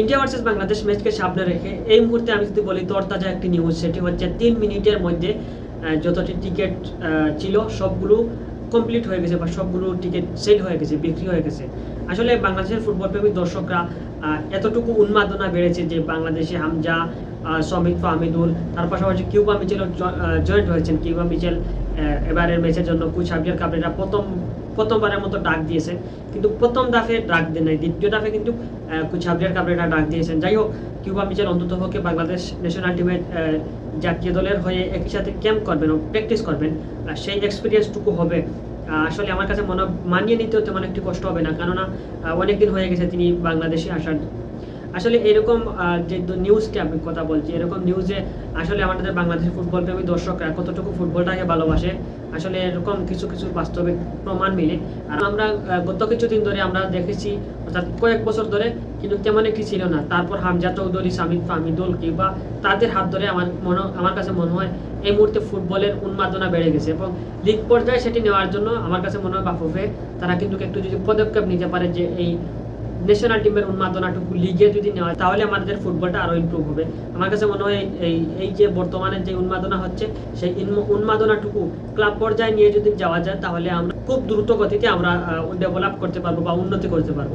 India versus Bangladesh ম্যাচকে সামনে রেখে এই মুহূর্তে আমি যদি বলি তরতাজা একটি নিউজ সেটি হচ্ছে তিন মিনিটের মধ্যে যতটি টিকিট ছিল, সবগুলো কমপ্লিট হয়ে গেছে বা সবগুলো টিকিট সেল হয়ে গেছে, বিক্রি হয়ে গেছে। আসলে বাংলাদেশের ফুটবল প্রেমী দর্শকরা এতটুকু উন্মাদনা বেড়েছে যে বাংলাদেশে হামজা সমিত ফাহমিদুল, তার পাশাপাশি কিউবা মিচেলও জয়েন্ট হয়েছেন। কিউবা মিচেল এবারের ম্যাচের জন্য কুচ হাবিয়ার কাবরেরা প্রথম, প্রথমবারের মতো ডাক দিয়েছেন কিন্তু প্রথম দাফে ডাক দেন নাই, দ্বিতীয় দাফে কিন্তু কুচ হাবিয়ার কাবরেরা ডাক দিয়েছেন। যাই হোক, কিউবা মিচেল অন্তত পক্ষে বাংলাদেশ ন্যাশনাল টিমের জাতীয় দলের হয়ে একই সাথে ক্যাম্প করবেন ও প্র্যাকটিস করবেন। সেই এক্সপিরিয়েন্সটুকু হবে আসলে আমার কাছে মনে মানিয়ে নিতেও তেমন একটু কষ্ট হবে না। কেননা অনেকদিন হয়ে গেছে তিনি বাংলাদেশে আসার আসলে এরকম যে নিউজকে আমি কথা বলছি, এরকম নিউজে আসলে আমাদের বাংলাদেশের ফুটবল প্রেমী দর্শকরা কতটুকু ফুটবলটাকে ভালোবাসে, আসলে এরকম কিছু কিছু বাস্তবিক প্রমাণ মিলে। আর আমরা গত কিছুদিন ধরে আমরা দেখেছি, অর্থাৎ কয়েক বছর ধরে কিন্তু তেমন একটি ছিল না। তারপর হামজা চৌধুরী, সামিদ ফাহমিদুল কিংবা তাদের হাত ধরে আমার মনে, আমার কাছে মনে হয় এই মুহূর্তে ফুটবলের উন্মাদনা বেড়ে গেছে এবং লিগ পর্যায়ে সেটি নেওয়ার জন্য আমার কাছে মনে হয় বাফুফে তারা কিন্তু একটু যদি পদক্ষেপ নিতে পারে যে এই ন্যাশনাল টিমের উন্মাদনাটুকু লিগে যদি নেওয়া হয়, তাহলে আমাদের ফুটবলটা আরও ইম্প্রুভ হবে। আমার কাছে মনে হয় এই এই যে বর্তমানে যে উন্মাদনা হচ্ছে সেই উন্মাদনা উন্মাদনাটুকু ক্লাব পর্যায়ে নিয়ে যদি যাওয়া যায় তাহলে আমরা খুব দ্রুত গতিতে আমরা ডেভেলপ করতে পারব বা উন্নতি করতে পারব।